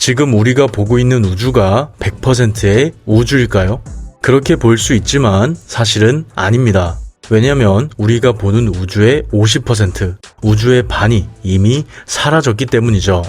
지금 우리가 보고 있는 우주가 100%의 우주일까요? 그렇게 볼 수 있지만 사실은 아닙니다. 왜냐면 우리가 보는 우주의 50%, 우주의 반이 이미 사라졌기 때문이죠.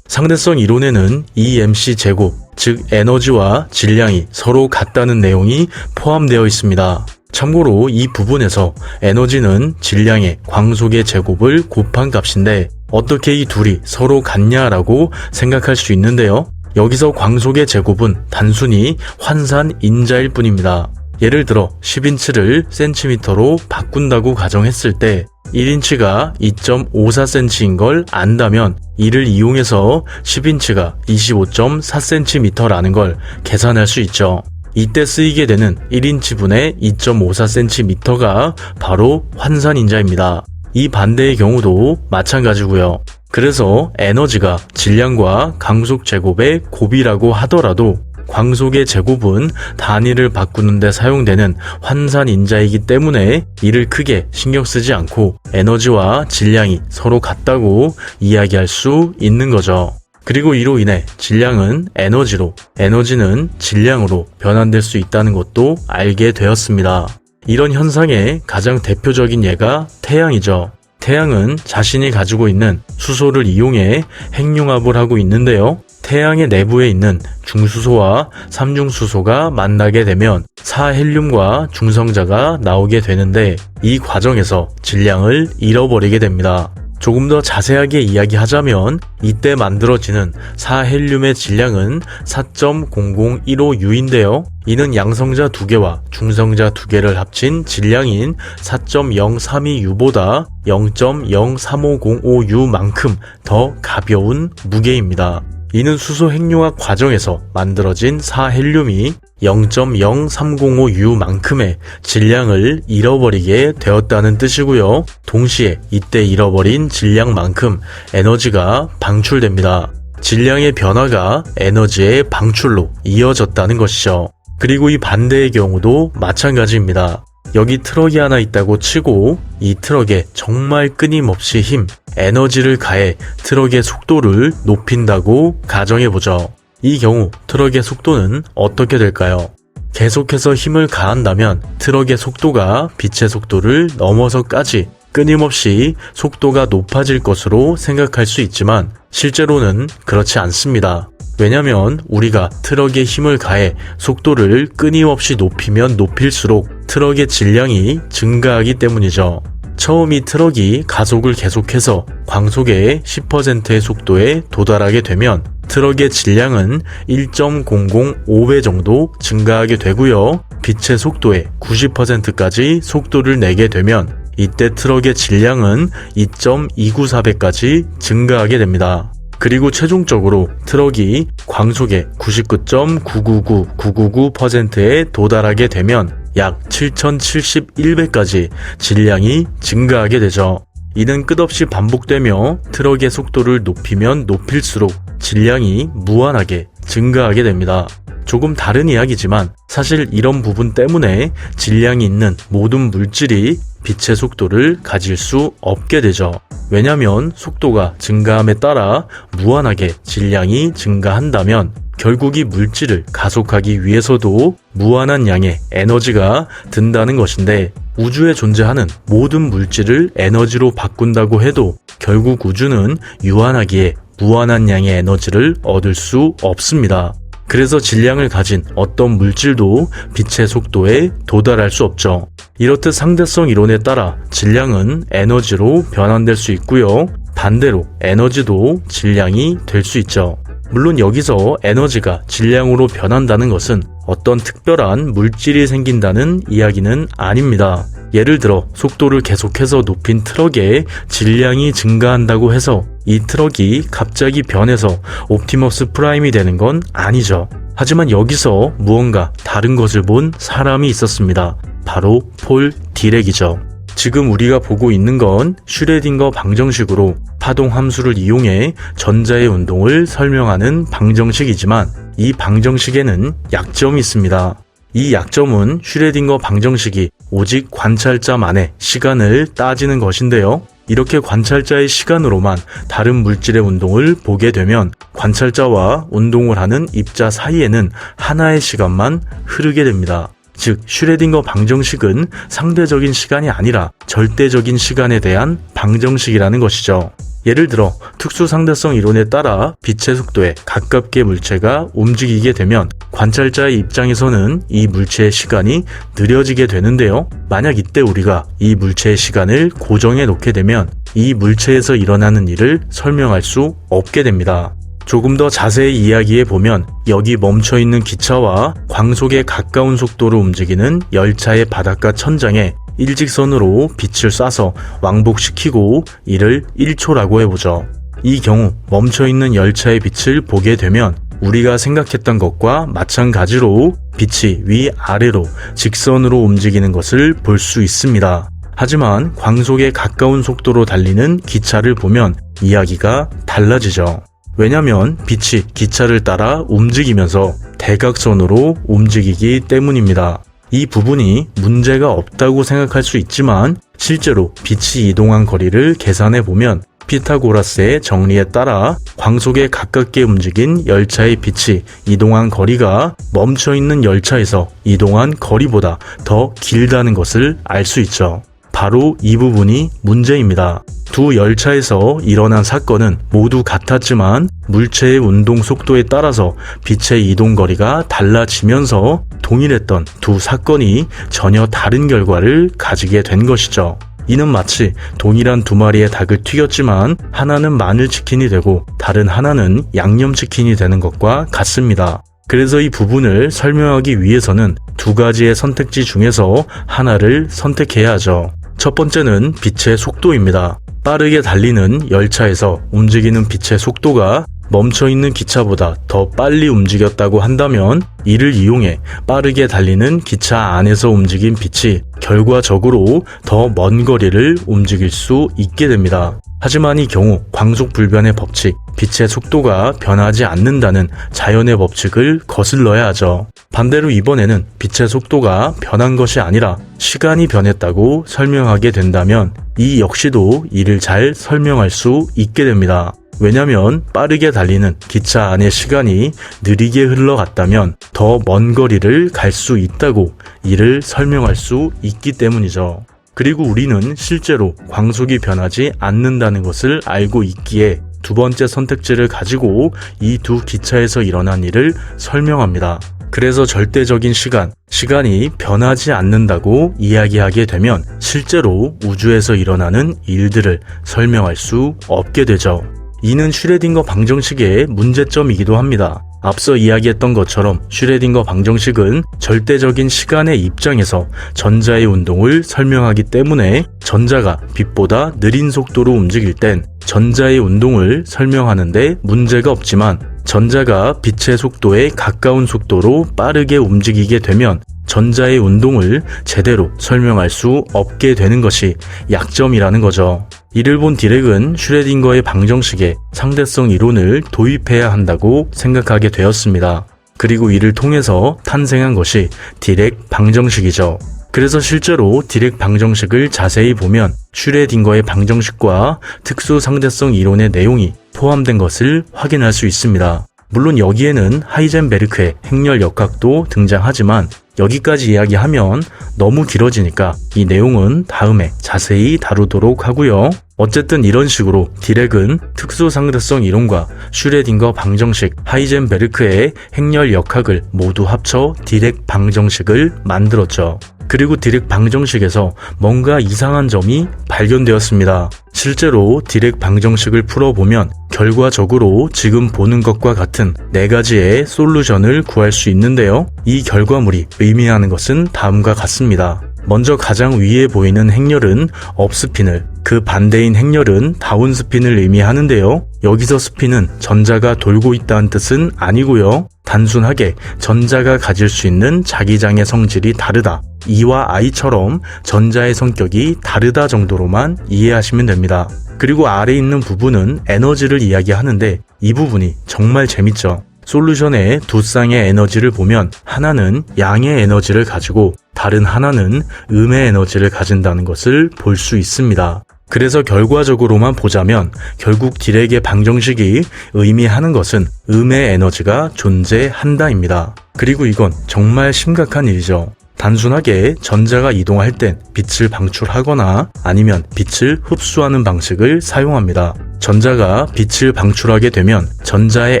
상대성 이론에는 EMC 제곱, 즉 에너지와 질량이 서로 같다는 내용이 포함되어 있습니다. 참고로 이 부분에서 에너지는 질량의 광속의 제곱을 곱한 값인데 어떻게 이 둘이 서로 같냐라고 생각할 수 있는데요. 여기서 광속의 제곱은 단순히 환산 인자일 뿐입니다. 예를 들어 10인치를 센티미터로 바꾼다고 가정했을 때 1인치가 2.54cm인 걸 안다면 이를 이용해서 10인치가 25.4cm라는 걸 계산할 수 있죠. 이때 쓰이게 되는 1인치분의 2.54cm가 바로 환산인자입니다. 이 반대의 경우도 마찬가지고요. 그래서 에너지가 질량과 강속 제곱의 곱이라고 하더라도 광속의 제곱은 단위를 바꾸는 데 사용되는 환산 인자이기 때문에 이를 크게 신경 쓰지 않고 에너지와 질량이 서로 같다고 이야기할 수 있는 거죠. 그리고 이로 인해 질량은 에너지로, 에너지는 질량으로 변환될 수 있다는 것도 알게 되었습니다. 이런 현상의 가장 대표적인 예가 태양이죠. 태양은 자신이 가지고 있는 수소를 이용해 핵융합을 하고 있는데요. 태양의 내부에 있는 중수소와 삼중수소가 만나게 되면 사헬륨과 중성자가 나오게 되는데 이 과정에서 질량을 잃어버리게 됩니다. 조금 더 자세하게 이야기하자면 이때 만들어지는 사헬륨의 질량은 4.0015U인데요. 이는 양성자 두 개와 중성자 두 개를 합친 질량인 4.032U보다 0.035055U만큼 더 가벼운 무게입니다. 이는 수소 핵융합 과정에서 만들어진 사헬륨이 0.0305U만큼의 질량을 잃어버리게 되었다는 뜻이고요. 동시에 이때 잃어버린 질량만큼 에너지가 방출됩니다. 질량의 변화가 에너지의 방출로 이어졌다는 것이죠. 그리고 이 반대의 경우도 마찬가지입니다. 여기 트럭이 하나 있다고 치고 이 트럭에 정말 끊임없이 힘, 에너지를 가해 트럭의 속도를 높인다고 가정해보죠. 이 경우 트럭의 속도는 어떻게 될까요? 계속해서 힘을 가한다면 트럭의 속도가 빛의 속도를 넘어서까지 끊임없이 속도가 높아질 것으로 생각할 수 있지만 실제로는 그렇지 않습니다. 왜냐면 우리가 트럭에 힘을 가해 속도를 끊임없이 높이면 높일수록 트럭의 질량이 증가하기 때문이죠. 처음 이 트럭이 가속을 계속해서 광속의 10%의 속도에 도달하게 되면 트럭의 질량은 1.005배 정도 증가하게 되고요. 빛의 속도의 90%까지 속도를 내게 되면 이때 트럭의 질량은 2.294배까지 증가하게 됩니다. 그리고 최종적으로 트럭이 광속의 99.999999%에 도달하게 되면 약 7071배까지 질량이 증가하게 되죠. 이는 끝없이 반복되며 트럭의 속도를 높이면 높일수록 질량이 무한하게 증가하게 됩니다. 조금 다른 이야기지만 사실 이런 부분 때문에 질량이 있는 모든 물질이 빛의 속도를 가질 수 없게 되죠. 왜냐하면 속도가 증가함에 따라 무한하게 질량이 증가한다면 결국 이 물질을 가속하기 위해서도 무한한 양의 에너지가 든다는 것인데 우주에 존재하는 모든 물질을 에너지로 바꾼다고 해도 결국 우주는 유한하기에 무한한 양의 에너지를 얻을 수 없습니다. 그래서 질량을 가진 어떤 물질도 빛의 속도에 도달할 수 없죠. 이렇듯 상대성 이론에 따라 질량은 에너지로 변환될 수 있고요. 반대로 에너지도 질량이 될 수 있죠. 물론 여기서 에너지가 질량으로 변한다는 것은 어떤 특별한 물질이 생긴다는 이야기는 아닙니다. 예를 들어 속도를 계속해서 높인 트럭에 질량이 증가한다고 해서 이 트럭이 갑자기 변해서 옵티머스 프라임이 되는 건 아니죠. 하지만 여기서 무언가 다른 것을 본 사람이 있었습니다. 바로 폴 디렉이죠. 지금 우리가 보고 있는 건 슈레딩거 방정식으로 파동 함수를 이용해 전자의 운동을 설명하는 방정식이지만 이 방정식에는 약점이 있습니다. 이 약점은 슈레딩거 방정식이 오직 관찰자만의 시간을 따지는 것인데요. 이렇게 관찰자의 시간으로만 다른 물질의 운동을 보게 되면 관찰자와 운동을 하는 입자 사이에는 하나의 시간만 흐르게 됩니다. 즉, 슈레딩거 방정식은 상대적인 시간이 아니라 절대적인 시간에 대한 방정식이라는 것이죠. 예를 들어 특수 상대성 이론에 따라 빛의 속도에 가깝게 물체가 움직이게 되면 관찰자의 입장에서는 이 물체의 시간이 느려지게 되는데요. 만약 이때 우리가 이 물체의 시간을 고정해 놓게 되면 이 물체에서 일어나는 일을 설명할 수 없게 됩니다. 조금 더 자세히 이야기해 보면 여기 멈춰 있는 기차와 광속에 가까운 속도로 움직이는 열차의 바닷가 천장에 일직선으로 빛을 쏴서 왕복시키고 이를 1초라고 해보죠. 이 경우 멈춰 있는 열차의 빛을 보게 되면 우리가 생각했던 것과 마찬가지로 빛이 위아래로 직선으로 움직이는 것을 볼 수 있습니다. 하지만 광속에 가까운 속도로 달리는 기차를 보면 이야기가 달라지죠. 왜냐면 빛이 기차를 따라 움직이면서 대각선으로 움직이기 때문입니다. 이 부분이 문제가 없다고 생각할 수 있지만 실제로 빛이 이동한 거리를 계산해 보면 피타고라스의 정리에 따라 광속에 가깝게 움직인 열차의 빛이 이동한 거리가 멈춰 있는 열차에서 이동한 거리보다 더 길다는 것을 알 수 있죠. 바로 이 부분이 문제입니다. 두 열차에서 일어난 사건은 모두 같았지만 물체의 운동 속도에 따라서 빛의 이동 거리가 달라지면서 동일했던 두 사건이 전혀 다른 결과를 가지게 된 것이죠. 이는 마치 동일한 두 마리의 닭을 튀겼지만 하나는 마늘 치킨이 되고 다른 하나는 양념 치킨이 되는 것과 같습니다. 그래서 이 부분을 설명하기 위해서는 두 가지의 선택지 중에서 하나를 선택해야 하죠. 첫 번째는 빛의 속도입니다. 빠르게 달리는 열차에서 움직이는 빛의 속도가 멈춰 있는 기차보다 더 빨리 움직였다고 한다면 이를 이용해 빠르게 달리는 기차 안에서 움직인 빛이 결과적으로 더 먼 거리를 움직일 수 있게 됩니다. 하지만 이 경우 광속 불변의 법칙, 빛의 속도가 변하지 않는다는 자연의 법칙을 거슬러야 하죠. 반대로 이번에는 빛의 속도가 변한 것이 아니라 시간이 변했다고 설명하게 된다면 이 역시도 이를 잘 설명할 수 있게 됩니다. 왜냐면 빠르게 달리는 기차 안의 시간이 느리게 흘러갔다면 더 먼 거리를 갈 수 있다고 이를 설명할 수 있기 때문이죠. 그리고 우리는 실제로 광속이 변하지 않는다는 것을 알고 있기에 두 번째 선택지를 가지고 이 두 기차에서 일어난 일을 설명합니다. 그래서 절대적인 시간, 시간이 변하지 않는다고 이야기하게 되면 실제로 우주에서 일어나는 일들을 설명할 수 없게 되죠. 이는 슈레딩거 방정식의 문제점이기도 합니다. 앞서 이야기했던 것처럼 슈레딩거 방정식은 절대적인 시간의 입장에서 전자의 운동을 설명하기 때문에 전자가 빛보다 느린 속도로 움직일 땐 전자의 운동을 설명하는데 문제가 없지만 전자가 빛의 속도에 가까운 속도로 빠르게 움직이게 되면 전자의 운동을 제대로 설명할 수 없게 되는 것이 약점이라는 거죠. 이를 본 디렉은 슈레딩거의 방정식에 상대성 이론을 도입해야 한다고 생각하게 되었습니다. 그리고 이를 통해서 탄생한 것이 디렉 방정식이죠. 그래서 실제로 디렉 방정식을 자세히 보면 슈레딩거의 방정식과 특수 상대성 이론의 내용이 포함된 것을 확인할 수 있습니다. 물론 여기에는 하이젠베르크의 행렬 역학도 등장하지만 여기까지 이야기하면 너무 길어지니까 이 내용은 다음에 자세히 다루도록 하고요. 어쨌든 이런 식으로 디렉은 특수 상대성 이론과 슈레딩거 방정식, 하이젠베르크의 행렬 역학을 모두 합쳐 디렉 방정식을 만들었죠. 그리고 디렉 방정식에서 뭔가 이상한 점이 발견되었습니다. 실제로 디렉 방정식을 풀어보면 결과적으로 지금 보는 것과 같은 네 가지의 솔루션을 구할 수 있는데요. 이 결과물이 의미하는 것은 다음과 같습니다. 먼저 가장 위에 보이는 행렬은 업스핀을, 그 반대인 행렬은 다운 스핀을 의미하는데요. 여기서 스핀은 전자가 돌고 있다는 뜻은 아니고요. 단순하게 전자가 가질 수 있는 자기장의 성질이 다르다. E와 I처럼 전자의 성격이 다르다 정도로만 이해하시면 됩니다. 그리고 아래 있는 부분은 에너지를 이야기하는데 이 부분이 정말 재밌죠. 솔루션의 두 쌍의 에너지를 보면 하나는 양의 에너지를 가지고 다른 하나는 음의 에너지를 가진다는 것을 볼 수 있습니다. 그래서 결과적으로만 보자면 결국 딜에게 방정식이 의미하는 것은 음의 에너지가 존재한다입니다. 그리고 이건 정말 심각한 일이죠. 단순하게 전자가 이동할 땐 빛을 방출하거나 아니면 빛을 흡수하는 방식을 사용합니다. 전자가 빛을 방출하게 되면 전자의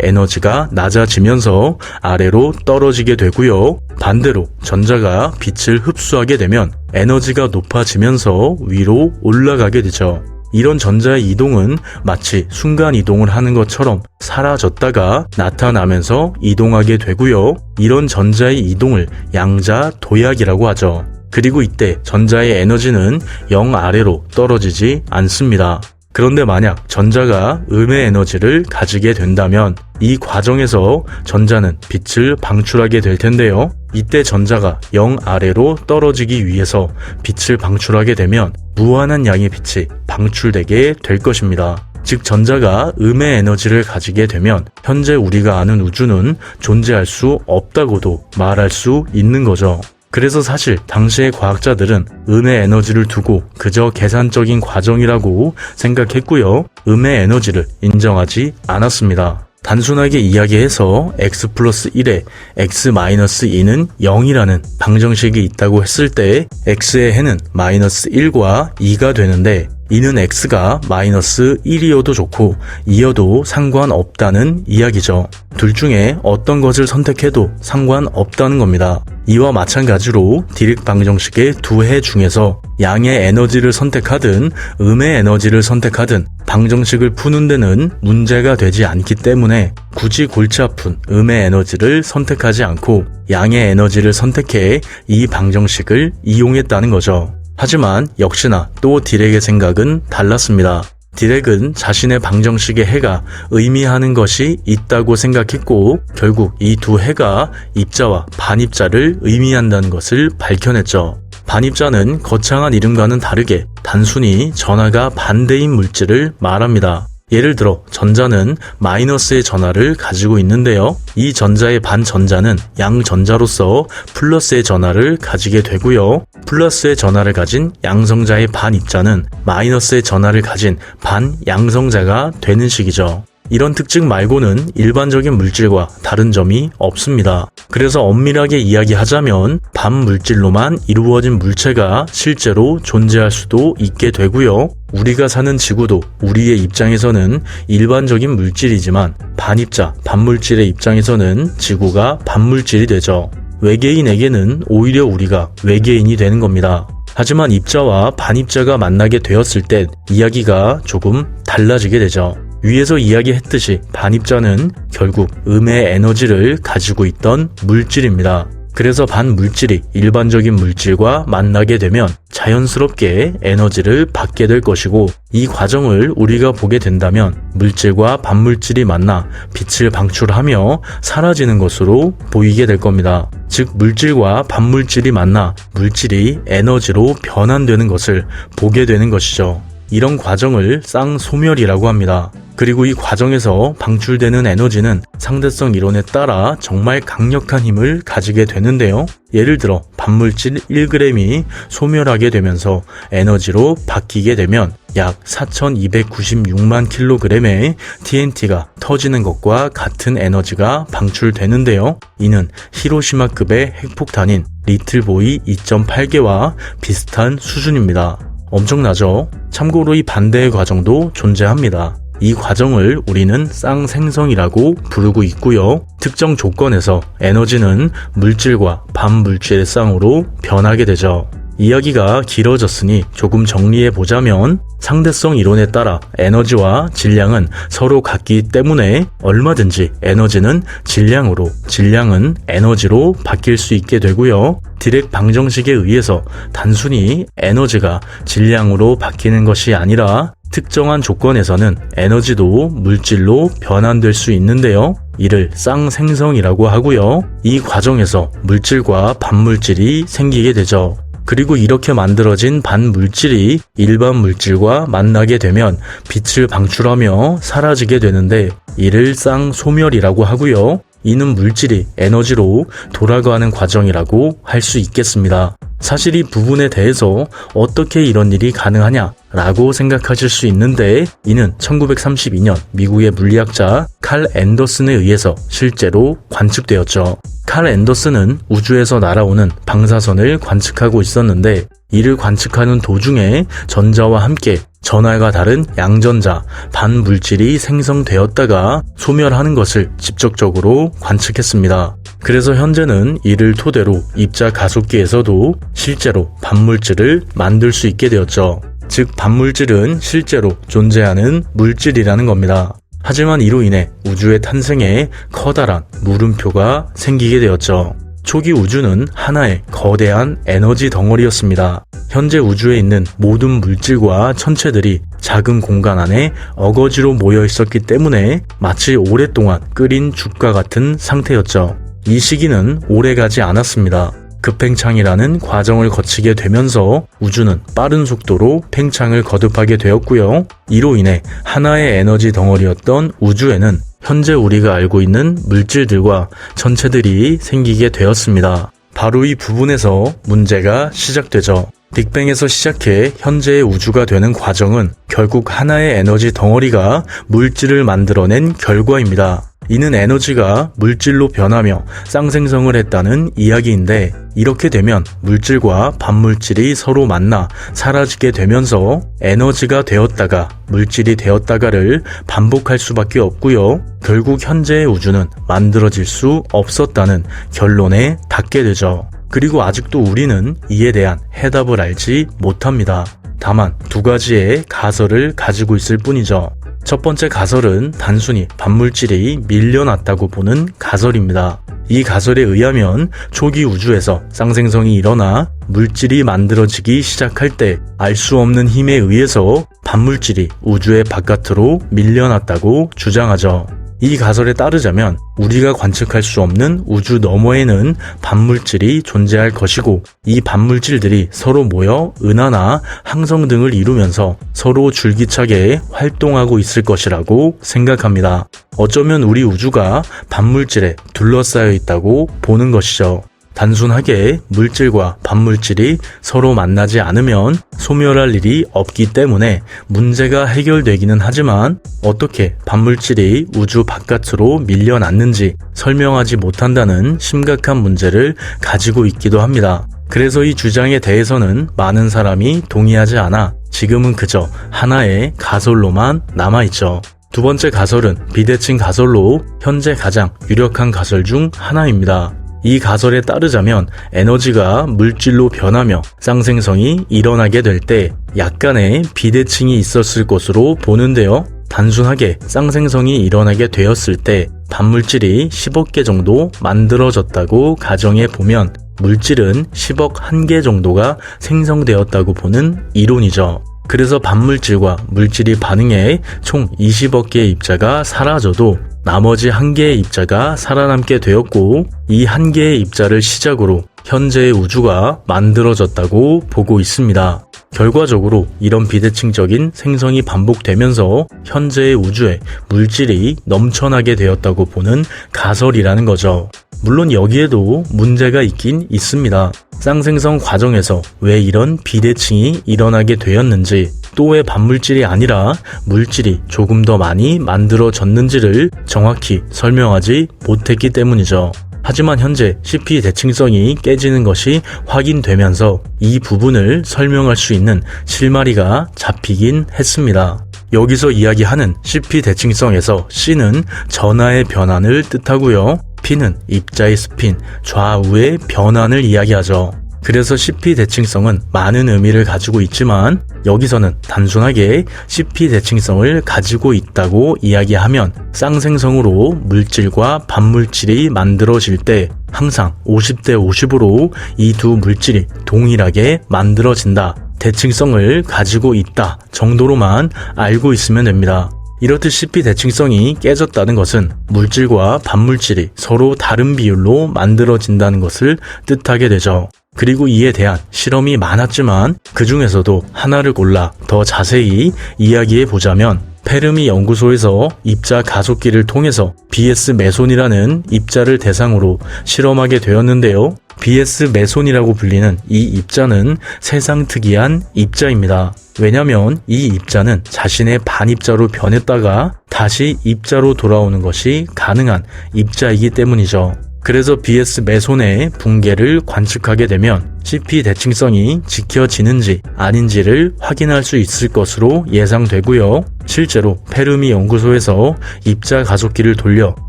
에너지가 낮아지면서 아래로 떨어지게 되고요. 반대로 전자가 빛을 흡수하게 되면 에너지가 높아지면서 위로 올라가게 되죠. 이런 전자의 이동은 마치 순간 이동을 하는 것처럼 사라졌다가 나타나면서 이동하게 되고요. 이런 전자의 이동을 양자 도약이라고 하죠. 그리고 이때 전자의 에너지는 0 아래로 떨어지지 않습니다. 그런데 만약 전자가 음의 에너지를 가지게 된다면 이 과정에서 전자는 빛을 방출하게 될 텐데요. 이때 전자가 0 아래로 떨어지기 위해서 빛을 방출하게 되면 무한한 양의 빛이 방출되게 될 것입니다. 즉 전자가 음의 에너지를 가지게 되면 현재 우리가 아는 우주는 존재할 수 없다고도 말할 수 있는 거죠. 그래서 사실 당시의 과학자들은 음의 에너지를 두고 그저 계산적인 과정이라고 생각했고요. 음의 에너지를 인정하지 않았습니다. 단순하게 이야기해서 x 플러스 1에 x 마이너스 2는 0이라는 방정식이 있다고 했을 때 x의 해는 마이너스 1과 2가 되는데 이는 x가 마이너스 1이어도 좋고 2여도 상관없다는 이야기죠. 둘 중에 어떤 것을 선택해도 상관없다는 겁니다. 이와 마찬가지로 디릭 방정식의 두 해 중에서 양의 에너지를 선택하든 음의 에너지를 선택하든 방정식을 푸는 데는 문제가 되지 않기 때문에 굳이 골치 아픈 음의 에너지를 선택하지 않고 양의 에너지를 선택해 이 방정식을 이용했다는 거죠. 하지만 역시나 또 딜렉의 생각은 달랐습니다. 딜렉은 자신의 방정식의 해가 의미하는 것이 있다고 생각했고 결국 이 두 해가 입자와 반입자를 의미한다는 것을 밝혀냈죠. 반입자는 거창한 이름과는 다르게 단순히 전하가 반대인 물질을 말합니다. 예를 들어 전자는 마이너스의 전하를 가지고 있는데요. 이 전자의 반 전자는 양 전자로서 플러스의 전하를 가지게 되고요. 플러스의 전하를 가진 양성자의 반 입자는 마이너스의 전하를 가진 반 양성자가 되는 식이죠. 이런 특징 말고는 일반적인 물질과 다른 점이 없습니다. 그래서 엄밀하게 이야기하자면 반물질로만 이루어진 물체가 실제로 존재할 수도 있게 되고요. 우리가 사는 지구도 우리의 입장에서는 일반적인 물질이지만 반입자, 반물질의 입장에서는 지구가 반물질이 되죠. 외계인에게는 오히려 우리가 외계인이 되는 겁니다. 하지만 입자와 반입자가 만나게 되었을 때 이야기가 조금 달라지게 되죠. 위에서 이야기했듯이 반입자는 결국 음의 에너지를 가지고 있던 물질입니다. 그래서 반 물질이 일반적인 물질과 만나게 되면 자연스럽게 에너지를 받게 될 것이고 이 과정을 우리가 보게 된다면 물질과 반물질이 만나 빛을 방출하며 사라지는 것으로 보이게 될 겁니다. 즉 물질과 반물질이 만나 물질이 에너지로 변환되는 것을 보게 되는 것이죠. 이런 과정을 쌍소멸이라고 합니다. 그리고 이 과정에서 방출되는 에너지는 상대성 이론에 따라 정말 강력한 힘을 가지게 되는데요. 예를 들어 반물질 1g이 소멸하게 되면서 에너지로 바뀌게 되면 약 4296만 킬로그램의 TNT가 터지는 것과 같은 에너지가 방출되는데요. 이는 히로시마급의 핵폭탄인 리틀보이 2.8개와 비슷한 수준입니다. 엄청나죠? 참고로 이 반대의 과정도 존재합니다. 이 과정을 우리는 쌍생성이라고 부르고 있고요. 특정 조건에서 에너지는 물질과 반물질의 쌍으로 변하게 되죠. 이야기가 길어졌으니 조금 정리해 보자면 상대성 이론에 따라 에너지와 질량은 서로 같기 때문에 얼마든지 에너지는 질량으로, 질량은 에너지로 바뀔 수 있게 되고요. 디렉 방정식에 의해서 단순히 에너지가 질량으로 바뀌는 것이 아니라 특정한 조건에서는 에너지도 물질로 변환될 수 있는데요. 이를 쌍생성이라고 하고요. 이 과정에서 물질과 반물질이 생기게 되죠. 그리고 이렇게 만들어진 반물질이 일반 물질과 만나게 되면 빛을 방출하며 사라지게 되는데 이를 쌍소멸이라고 하고요. 이는 물질이 에너지로 돌아가는 과정이라고 할 수 있겠습니다. 사실 이 부분에 대해서 어떻게 이런 일이 가능하냐 라고 생각하실 수 있는데 이는 1932년 미국의 물리학자 칼 앤더슨에 의해서 실제로 관측되었죠. 칼 앤더슨은 우주에서 날아오는 방사선을 관측하고 있었는데 이를 관측하는 도중에 전자와 함께 전하가 다른 양전자, 반물질이 생성되었다가 소멸하는 것을 직접적으로 관측했습니다. 그래서 현재는 이를 토대로 입자 가속기에서도 실제로 반물질을 만들 수 있게 되었죠. 즉, 반물질은 실제로 존재하는 물질이라는 겁니다. 하지만 이로 인해 우주의 탄생에 커다란 물음표가 생기게 되었죠. 초기 우주는 하나의 거대한 에너지 덩어리였습니다. 현재 우주에 있는 모든 물질과 천체들이 작은 공간 안에 어거지로 모여 있었기 때문에 마치 오랫동안 끓인 죽과 같은 상태였죠. 이 시기는 오래 가지 않았습니다. 급팽창이라는 과정을 거치게 되면서 우주는 빠른 속도로 팽창을 거듭하게 되었고요. 이로 인해 하나의 에너지 덩어리였던 우주에는 현재 우리가 알고 있는 물질들과 전체들이 생기게 되었습니다. 바로 이 부분에서 문제가 시작되죠. 빅뱅에서 시작해 현재의 우주가 되는 과정은 결국 하나의 에너지 덩어리가 물질을 만들어낸 결과입니다. 이는 에너지가 물질로 변하며 쌍생성을 했다는 이야기인데 이렇게 되면 물질과 반물질이 서로 만나 사라지게 되면서 에너지가 되었다가 물질이 되었다가를 반복할 수밖에 없고요. 결국 현재의 우주는 만들어질 수 없었다는 결론에 닿게 되죠. 그리고 아직도 우리는 이에 대한 해답을 알지 못합니다. 다만 두 가지의 가설을 가지고 있을 뿐이죠. 첫 번째 가설은 단순히 반물질이 밀려났다고 보는 가설입니다. 이 가설에 의하면 초기 우주에서 쌍생성이 일어나 물질이 만들어지기 시작할 때 알 수 없는 힘에 의해서 반물질이 우주의 바깥으로 밀려났다고 주장하죠. 이 가설에 따르자면 우리가 관측할 수 없는 우주 너머에는 반물질이 존재할 것이고 이 반물질들이 서로 모여 은하나 항성 등을 이루면서 서로 줄기차게 활동하고 있을 것이라고 생각합니다. 어쩌면 우리 우주가 반물질에 둘러싸여 있다고 보는 것이죠. 단순하게 물질과 반물질이 서로 만나지 않으면 소멸할 일이 없기 때문에 문제가 해결되기는 하지만 어떻게 반물질이 우주 바깥으로 밀려났는지 설명하지 못한다는 심각한 문제를 가지고 있기도 합니다. 그래서 이 주장에 대해서는 많은 사람이 동의하지 않아 지금은 그저 하나의 가설로만 남아있죠. 두 번째 가설은 비대칭 가설로 현재 가장 유력한 가설 중 하나입니다. 이 가설에 따르자면 에너지가 물질로 변하며 쌍생성이 일어나게 될 때 약간의 비대칭이 있었을 것으로 보는데요. 단순하게 쌍생성이 일어나게 되었을 때 반물질이 10억 개 정도 만들어졌다고 가정해 보면 물질은 10억 1개 정도가 생성되었다고 보는 이론이죠. 그래서 반물질과 물질이 반응해 총 20억 개의 입자가 사라져도 나머지 한 개의 입자가 살아남게 되었고 이 한 개의 입자를 시작으로 현재의 우주가 만들어졌다고 보고 있습니다. 결과적으로 이런 비대칭적인 생성이 반복되면서 현재의 우주에 물질이 넘쳐나게 되었다고 보는 가설이라는 거죠. 물론 여기에도 문제가 있긴 있습니다. 쌍생성 과정에서 왜 이런 비대칭이 일어나게 되었는지 또 왜 반물질이 아니라 물질이 조금 더 많이 만들어졌는지를 정확히 설명하지 못했기 때문이죠. 하지만 현재 CP 대칭성이 깨지는 것이 확인되면서 이 부분을 설명할 수 있는 실마리가 잡히긴 했습니다. 여기서 이야기하는 CP 대칭성에서 C는 전하의 변환을 뜻하고요. P는 입자의 스핀, 좌우의 변환을 이야기하죠. 그래서 CP 대칭성은 많은 의미를 가지고 있지만 여기서는 단순하게 CP 대칭성을 가지고 있다고 이야기하면 쌍생성으로 물질과 반물질이 만들어질 때 항상 50대 50으로 이 두 물질이 동일하게 만들어진다. 대칭성을 가지고 있다 정도로만 알고 있으면 됩니다. 이렇듯 CP 대칭성이 깨졌다는 것은 물질과 반물질이 서로 다른 비율로 만들어진다는 것을 뜻하게 되죠. 그리고 이에 대한 실험이 많았지만 그 중에서도 하나를 골라 더 자세히 이야기해 보자면 페르미 연구소에서 입자 가속기를 통해서 BS 메손이라는 입자를 대상으로 실험하게 되었는데요. BS 메손이라고 불리는 이 입자는 세상 특이한 입자입니다. 왜냐면 이 입자는 자신의 반입자로 변했다가 다시 입자로 돌아오는 것이 가능한 입자이기 때문이죠. 그래서 BS 메손의 붕괴를 관측하게 되면 CP 대칭성이 지켜지는지 아닌지를 확인할 수 있을 것으로 예상되고요. 실제로 페르미 연구소에서 입자 가속기를 돌려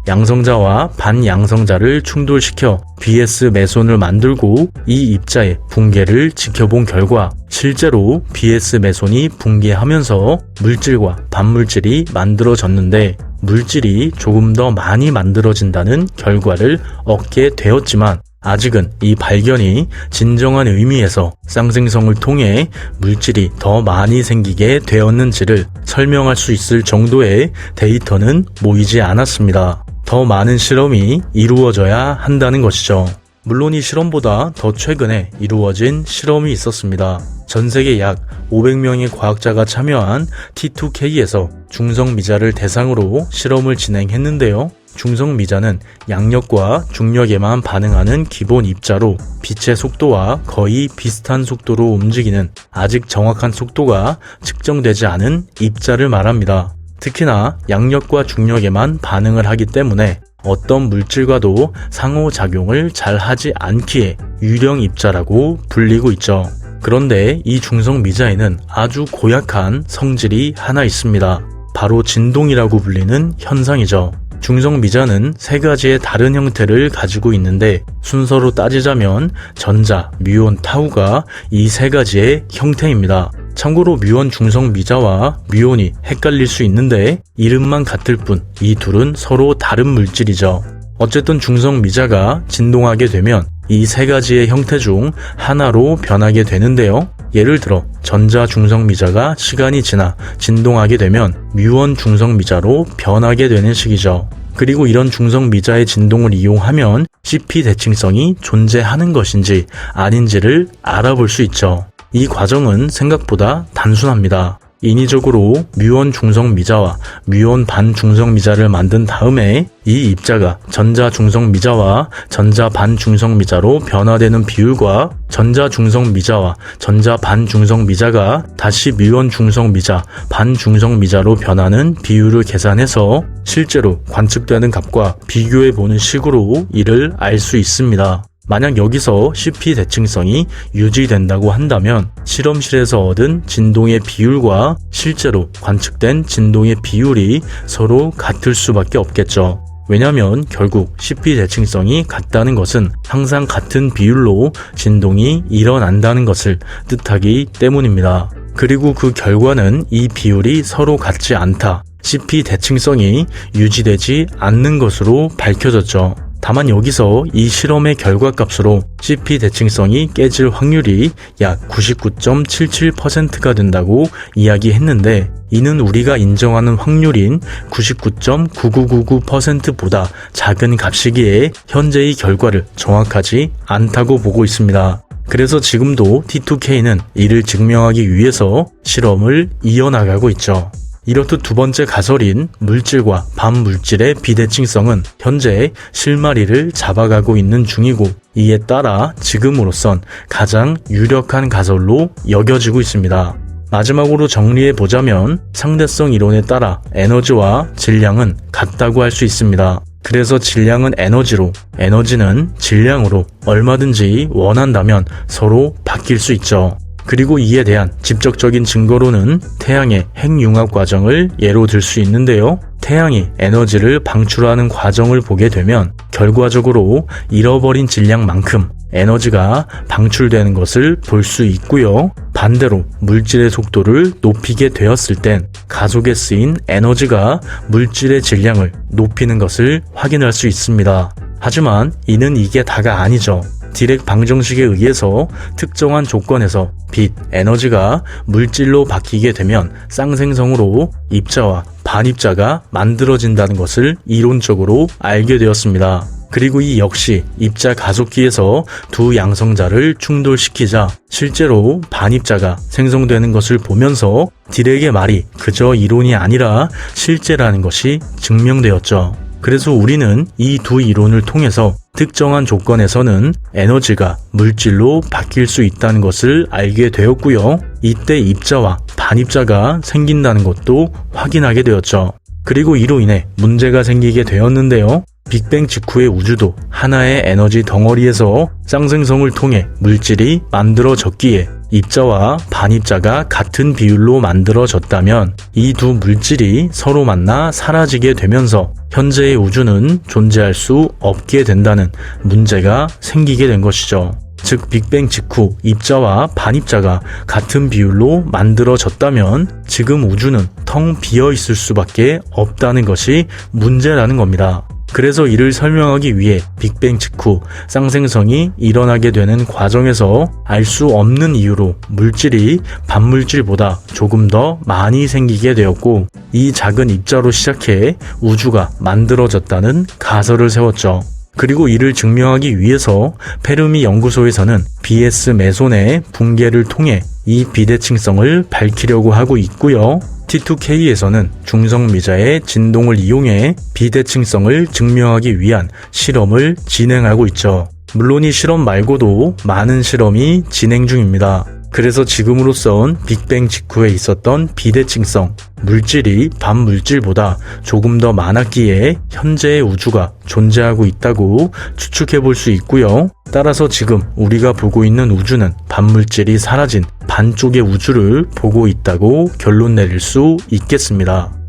양성자와 반양성자를 충돌시켜 BS 메손을 만들고 이 입자의 붕괴를 지켜본 결과 실제로 BS 메손이 붕괴하면서 물질과 반물질이 만들어졌는데 물질이 조금 더 많이 만들어진다는 결과를 얻게 되었지만 아직은 이 발견이 진정한 의미에서 쌍생성을 통해 물질이 더 많이 생기게 되었는지를 설명할 수 있을 정도의 데이터는 모이지 않았습니다. 더 많은 실험이 이루어져야 한다는 것이죠. 물론 이 실험보다 더 최근에 이루어진 실험이 있었습니다. 전 세계 약 500명의 과학자가 참여한 T2K에서 중성 미자를 대상으로 실험을 진행했는데요. 중성 미자는 양력과 중력에만 반응하는 기본 입자로 빛의 속도와 거의 비슷한 속도로 움직이는 아직 정확한 속도가 측정되지 않은 입자를 말합니다. 특히나 양력과 중력에만 반응을 하기 때문에 어떤 물질과도 상호작용을 잘 하지 않기에 유령 입자라고 불리고 있죠. 그런데 이 중성 미자에는 아주 고약한 성질이 하나 있습니다. 바로 진동이라고 불리는 현상이죠. 중성 미자는 세 가지의 다른 형태를 가지고 있는데 순서로 따지자면 전자, 뮤온, 타우가 이 세 가지의 형태입니다. 참고로 뮤온 중성 미자와 뮤온이 헷갈릴 수 있는데 이름만 같을 뿐 이 둘은 서로 다른 물질이죠. 어쨌든 중성 미자가 진동하게 되면 이 세 가지의 형태 중 하나로 변하게 되는데요. 예를 들어 전자 중성 미자가 시간이 지나 진동하게 되면 뮤온 중성 미자로 변하게 되는 식이죠. 그리고 이런 중성 미자의 진동을 이용하면 CP 대칭성이 존재하는 것인지 아닌지를 알아볼 수 있죠. 이 과정은 생각보다 단순합니다. 인위적으로 뮤온 중성 미자와 뮤온 반 중성 미자를 만든 다음에 이 입자가 전자 중성 미자와 전자 반 중성 미자로 변화되는 비율과 전자 중성 미자와 전자 반 중성 미자가 다시 뮤온 중성 미자, 반 중성 미자로 변하는 비율을 계산해서 실제로 관측되는 값과 비교해 보는 식으로 이를 알 수 있습니다. 만약 여기서 CP 대칭성이 유지된다고 한다면 실험실에서 얻은 진동의 비율과 실제로 관측된 진동의 비율이 서로 같을 수밖에 없겠죠. 왜냐면 결국 CP 대칭성이 같다는 것은 항상 같은 비율로 진동이 일어난다는 것을 뜻하기 때문입니다. 그리고 그 결과는 이 비율이 서로 같지 않다. CP 대칭성이 유지되지 않는 것으로 밝혀졌죠. 다만 여기서 이 실험의 결과값으로 CP 대칭성이 깨질 확률이 약 99.77%가 된다고 이야기했는데 이는 우리가 인정하는 확률인 99.9999%보다 작은 값이기에 현재의 결과를 정확하지 않다고 보고 있습니다. 그래서 지금도 T2K는 이를 증명하기 위해서 실험을 이어나가고 있죠. 이렇듯 두 번째 가설인 물질과 반물질의 비대칭성은 현재 실마리를 잡아가고 있는 중이고 이에 따라 지금으로선 가장 유력한 가설로 여겨지고 있습니다. 마지막으로 정리해 보자면 상대성 이론에 따라 에너지와 질량은 같다고 할 수 있습니다. 그래서 질량은 에너지로, 에너지는 질량으로 얼마든지 원한다면 서로 바뀔 수 있죠. 그리고 이에 대한 직접적인 증거로는 태양의 핵융합 과정을 예로 들 수 있는데요. 태양이 에너지를 방출하는 과정을 보게 되면 결과적으로 잃어버린 질량만큼 에너지가 방출되는 것을 볼 수 있고요. 반대로 물질의 속도를 높이게 되었을 땐 가속에 쓰인 에너지가 물질의 질량을 높이는 것을 확인할 수 있습니다. 하지만 이는 이게 다가 아니죠. 디렉 방정식에 의해서 특정한 조건에서 빛, 에너지가 물질로 바뀌게 되면 쌍생성으로 입자와 반입자가 만들어진다는 것을 이론적으로 알게 되었습니다. 그리고 이 역시 입자 가속기에서 두 양성자를 충돌시키자 실제로 반입자가 생성되는 것을 보면서 딜에게 말이 그저 이론이 아니라 실제라는 것이 증명되었죠. 그래서 우리는 이 두 이론을 통해서 특정한 조건에서는 에너지가 물질로 바뀔 수 있다는 것을 알게 되었고요. 이때 입자와 반입자가 생긴다는 것도 확인하게 되었죠. 그리고 이로 인해 문제가 생기게 되었는데요. 빅뱅 직후의 우주도 하나의 에너지 덩어리에서 쌍생성을 통해 물질이 만들어졌기에 입자와 반입자가 같은 비율로 만들어졌다면 이 두 물질이 서로 만나 사라지게 되면서 현재의 우주는 존재할 수 없게 된다는 문제가 생기게 된 것이죠. 즉 빅뱅 직후 입자와 반입자가 같은 비율로 만들어졌다면 지금 우주는 텅 비어 있을 수밖에 없다는 것이 문제라는 겁니다. 그래서 이를 설명하기 위해 빅뱅 직후 쌍생성이 일어나게 되는 과정에서 알 수 없는 이유로 물질이 반물질보다 조금 더 많이 생기게 되었고 이 작은 입자로 시작해 우주가 만들어졌다는 가설을 세웠죠. 그리고 이를 증명하기 위해서 페르미 연구소에서는 BS 메손의 붕괴를 통해 이 비대칭성을 밝히려고 하고 있고요. T2K에서는 중성미자의 진동을 이용해 비대칭성을 증명하기 위한 실험을 진행하고 있죠. 물론 이 실험 말고도 많은 실험이 진행 중입니다. 그래서 지금으로선 빅뱅 직후에 있었던 비대칭성, 물질이 반물질보다 조금 더 많았기에 현재의 우주가 존재하고 있다고 추측해 볼 수 있고요. 따라서 지금 우리가 보고 있는 우주는 반물질이 사라진 반쪽의 우주를 보고 있다고 결론 내릴 수 있겠습니다.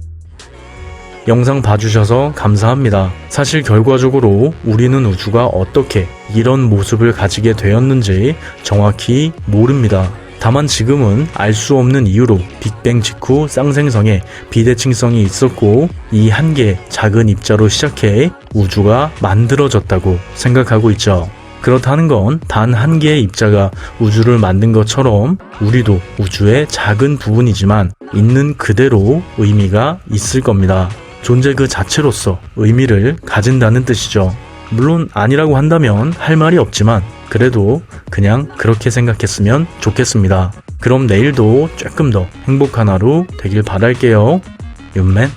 영상 봐주셔서 감사합니다. 사실 결과적으로 우리는 우주가 어떻게 이런 모습을 가지게 되었는지 정확히 모릅니다. 다만 지금은 알 수 없는 이유로 빅뱅 직후 쌍생성에 비대칭성이 있었고 이 한 개의 작은 입자로 시작해 우주가 만들어졌다고 생각하고 있죠. 그렇다는 건 단 한 개의 입자가 우주를 만든 것처럼 우리도 우주의 작은 부분이지만 있는 그대로 의미가 있을 겁니다. 존재 그 자체로서 의미를 가진다는 뜻이죠. 물론 아니라고 한다면 할 말이 없지만 그래도 그냥 그렇게 생각했으면 좋겠습니다. 그럼 내일도 조금 더 행복한 하루 되길 바랄게요. 윤맨